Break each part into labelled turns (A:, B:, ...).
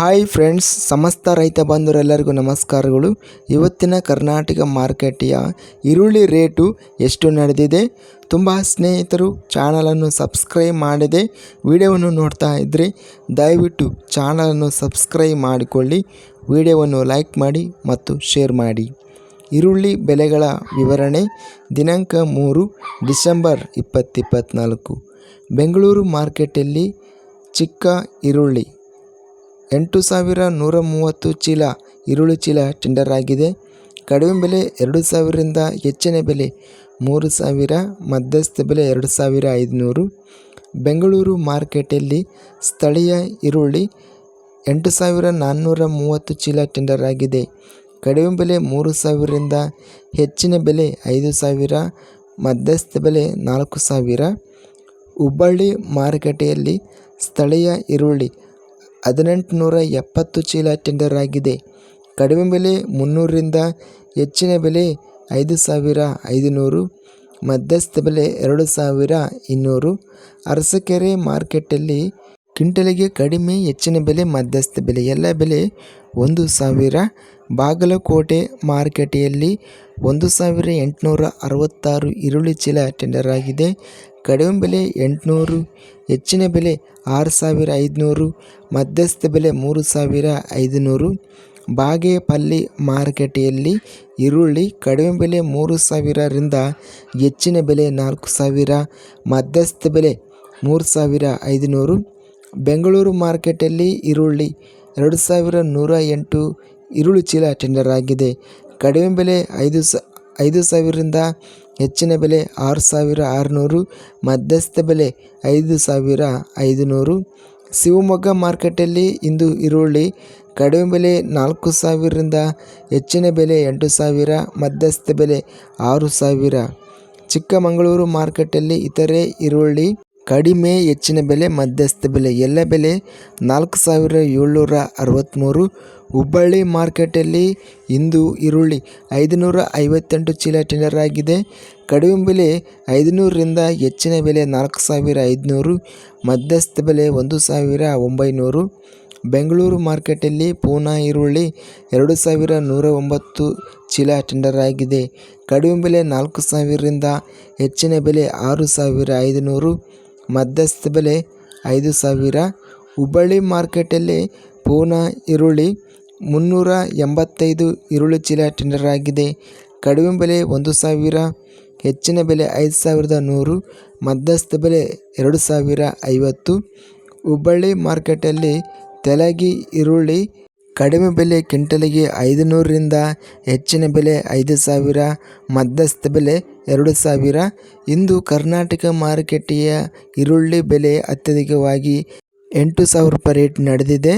A: Hi friends ಸಮಸ್ತ ರೈತ ಬಂಧುರೆಲ್ಲರಿಗೂ ನಮಸ್ಕಾರಗಳು. ಇವತ್ತಿನ ಕರ್ನಾಟಕ ಮಾರ್ಕೆಟಿಯ ಈರುಳ್ಳಿ ರೇಟು ಎಷ್ಟು ನಡೆದಿದೆ? ತುಂಬ ಸ್ನೇಹಿತರು ಚಾನಲನ್ನು ಸಬ್ಸ್ಕ್ರೈಬ್ ಮಾಡಿದೆ. ವಿಡಿಯೋವನ್ನು ನೋಡ್ತಾ ಇದ್ದರೆ ದಯವಿಟ್ಟು ಚಾನಲನ್ನು ಸಬ್ಸ್ಕ್ರೈಬ್ ಮಾಡಿಕೊಳ್ಳಿ. ವಿಡಿಯೋವನ್ನು ಲೈಕ್ ಮಾಡಿ ಮತ್ತು ಶೇರ್ ಮಾಡಿ. ಈರುಳ್ಳಿ ಬೆಲೆಗಳ ವಿವರಣೆ, ದಿನಾಂಕ ಮೂರು, ಡಿಸೆಂಬರ್ ಇಪ್ಪತ್ತಿಪ್ಪತ್ನಾಲ್ಕು ಬೆಂಗಳೂರು ಮಾರ್ಕೆಟಲ್ಲಿ ಚಿಕ್ಕ ಈರುಳ್ಳಿ ಎಂಟು ಸಾವಿರ ನೂರ ಮೂವತ್ತು ಚೀಲ ಈರುಳ್ಳಿ ಚೀಲ ಟೆಂಡರ್ ಆಗಿದೆ. ಕಡಿಮೆ ಬೆಲೆ ಎರಡು ಸಾವಿರದಿಂದ ಹೆಚ್ಚಿನ ಬೆಲೆ ಮೂರು ಸಾವಿರ, ಮಧ್ಯಸ್ಥ ಬೆಲೆ ಎರಡು ಸಾವಿರ ಐದುನೂರು. ಬೆಂಗಳೂರು ಮಾರ್ಕೆಟಲ್ಲಿ ಸ್ಥಳೀಯ ಈರುಳ್ಳಿ ಎಂಟು ಸಾವಿರ ನಾನ್ನೂರ ಮೂವತ್ತು ಚೀಲ ಟೆಂಡರ್ ಆಗಿದೆ. ಕಡಿಮೆ ಬೆಲೆ ಮೂರು ಸಾವಿರದಿಂದ ಹೆಚ್ಚಿನ ಬೆಲೆ ಐದು ಸಾವಿರ, ಮಧ್ಯಸ್ಥ ಬೆಲೆ ನಾಲ್ಕು ಸಾವಿರ. ಹುಬ್ಬಳ್ಳಿ ಮಾರುಕಟ್ಟೆಯಲ್ಲಿ ಸ್ಥಳೀಯ ಈರುಳ್ಳಿ ಹದಿನೆಂಟುನೂರ ಎಪ್ಪತ್ತು ಚೀಲ ಟೆಂಡರ್ ಆಗಿದೆ. ಕಡಿಮೆ ಬೆಲೆ ಮುನ್ನೂರರಿಂದ ಹೆಚ್ಚಿನ ಬೆಲೆ ಐದು ಸಾವಿರ ಐದುನೂರು, ಮಧ್ಯಸ್ಥ ಬೆಲೆ ಎರಡು ಸಾವಿರ ಇನ್ನೂರು. ಅರಸಕೆರೆ ಮಾರ್ಕೆಟಲ್ಲಿ ಕ್ವಿಂಟಲಿಗೆ ಕಡಿಮೆ ಹೆಚ್ಚಿನ ಬೆಲೆ ಮಧ್ಯಸ್ಥ ಬೆಲೆ ಎಲ್ಲ ಬೆಲೆ ಒಂದು ಸಾವಿರ. ಬಾಗಲಕೋಟೆ ಮಾರುಕಟ್ಟೆಯಲ್ಲಿ ಒಂದು ಸಾವಿರ ಎಂಟುನೂರ ಅರವತ್ತಾರು ಈರುಳ್ಳಿ ಚೀಲ ಟೆಂಡರ್ ಆಗಿದೆ. ಕಡಿಮೆ ಬೆಲೆ ಎಂಟುನೂರು, ಹೆಚ್ಚಿನ ಬೆಲೆ ಆರು ಸಾವಿರ ಐದುನೂರು, ಮಧ್ಯಸ್ಥ ಬೆಲೆ ಮೂರು ಸಾವಿರ ಐದುನೂರು. ಬಾಗೇಪಲ್ಲಿ ಮಾರುಕಟ್ಟೆಯಲ್ಲಿ ಈರುಳ್ಳಿ ಕಡಿಮೆ ಬೆಲೆ ಮೂರು ಸಾವಿರರಿಂದ ಹೆಚ್ಚಿನ ಬೆಲೆ ನಾಲ್ಕು ಸಾವಿರ, ಮಧ್ಯಸ್ಥ ಬೆಲೆ ಮೂರು ಸಾವಿರ ಐದುನೂರು. ಬೆಂಗಳೂರು ಮಾರ್ಕೆಟಲ್ಲಿ ಈರುಳ್ಳಿ ಎರಡು ಸಾವಿರ ನೂರ ಎಂಟು ಈರುಳ್ಳಿ ಚೀಲ ಟೆಂಡರ್ ಆಗಿದೆ. ಕಡಿಮೆ ಬೆಲೆ ಐದು ಸ, ಐದು ಸಾವಿರದಿಂದ ಹೆಚ್ಚಿನ ಬೆಲೆ ಆರು ಸಾವಿರ ಆರುನೂರು, ಮಧ್ಯಸ್ಥ ಬೆಲೆ ಐದು ಸಾವಿರ ಐದುನೂರು. ಶಿವಮೊಗ್ಗ ಮಾರ್ಕೆಟಲ್ಲಿ ಇಂದು ಈರುಳ್ಳಿ ಕಡಿಮೆ ಬೆಲೆ ನಾಲ್ಕು ಸಾವಿರದಿಂದ ಹೆಚ್ಚಿನ ಬೆಲೆ ಎಂಟು ಸಾವಿರ, ಮಧ್ಯಸ್ಥ ಬೆಲೆ ಆರು ಸಾವಿರ. ಚಿಕ್ಕಮಗಳೂರು ಮಾರ್ಕೆಟಲ್ಲಿ ಇತರೆ ಈರುಳ್ಳಿ ಕಡಿಮೆ ಹೆಚ್ಚಿನ ಬೆಲೆ, ಮಧ್ಯಸ್ಥ ಬೆಲೆ, ಎಲ್ಲ ಬೆಲೆ ನಾಲ್ಕು ಸಾವಿರ ಏಳ್ನೂರ ಅರವತ್ತ್ಮೂರು ಹುಬ್ಬಳ್ಳಿ ಮಾರ್ಕೆಟಲ್ಲಿ ಇಂದು ಈರುಳ್ಳಿ ಐದುನೂರ ಐವತ್ತೆಂಟು ಚೀಲ ಟೆಂಡರ್ ಆಗಿದೆ. ಕಡಿಮೆ ಬೆಲೆ ಐದುನೂರರಿಂದ ಹೆಚ್ಚಿನ ಬೆಲೆ ನಾಲ್ಕು ಸಾವಿರ ಐದುನೂರು. ಮಧ್ಯಸ್ಥ ಬೆಲೆ ಒಂದು ಸಾವಿರ ಒಂಬೈನೂರು. ಬೆಂಗಳೂರು ಮಾರ್ಕೆಟಲ್ಲಿ ಪೂನಾ ಈರುಳ್ಳಿ ಎರಡು ಸಾವಿರ ನೂರ ಒಂಬತ್ತು ಚೀಲ ಟೆಂಡರ್ ಆಗಿದೆ. ಕಡಿಮೆ ಬೆಲೆ ನಾಲ್ಕು ಸಾವಿರದಿಂದ ಹೆಚ್ಚಿನ ಬೆಲೆ ಆರು ಸಾವಿರ ಐದುನೂರು. ಮಧ್ಯಸ್ಥ ಬೆಲೆ ಐದು ಸಾವಿರ. ಹುಬ್ಬಳ್ಳಿ ಮಾರ್ಕೆಟಲ್ಲಿ ಪೂನಾ ಈರುಳ್ಳಿ ಮುನ್ನೂರ ಎಂಬತ್ತೈದು ಈರುಳ್ಳಿ ಚೀಲ ಟೆಂಡರ್ ಆಗಿದೆ. ಕಡಿಮೆ ಬೆಲೆ ಒಂದು ಸಾವಿರ, ಹೆಚ್ಚಿನ ಬೆಲೆ ಐದು ಸಾವಿರದ ನೂರು, ಮಧ್ಯಸ್ಥ ಬೆಲೆ ಎರಡು ಸಾವಿರ ಐವತ್ತು. ಹುಬ್ಬಳ್ಳಿ ಮಾರ್ಕೆಟಲ್ಲಿ ತೆಲಗಿ ಈರುಳ್ಳಿ ಕಡಿಮೆ ಬೆಲೆ ಕ್ವಿಂಟಲಿಗೆ ಐದು ನೂರರಿಂದ ಹೆಚ್ಚಿನ ಬೆಲೆ ಐದು ಸಾವಿರ, ಮಧ್ಯಸ್ಥ ಬೆಲೆ ಎರಡು ಸಾವಿರ. ಇಂದು ಕರ್ನಾಟಕ ಮಾರುಕಟ್ಟೆಯ ಈರುಳ್ಳಿ ಬೆಲೆ ಅತ್ಯಧಿಕವಾಗಿ ಎಂಟು ಸಾವಿರ ರೂಪಾಯಿ ರೇಟ್ ನಡೆದಿದೆ.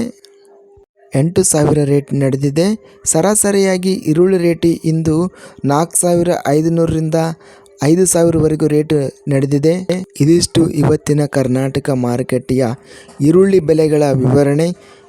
A: ಎಂಟು ಸಾವಿರ ರೇಟ್ ನಡೆದಿದೆ. ಸರಾಸರಿಯಾಗಿ ಈರುಳ್ಳಿ ರೇಟ್ ಇಂದು ನಾಲ್ಕು ಸಾವಿರ ಐದುನೂರರಿಂದ ಐದು ಸಾವಿರವರೆಗೂ ರೇಟ್ ನಡೆದಿದೆ. ಇದಿಷ್ಟು ಇವತ್ತಿನ ಕರ್ನಾಟಕ ಮಾರುಕಟ್ಟೆಯ ಈರುಳ್ಳಿ ಬೆಲೆಗಳ ವಿವರಣೆ.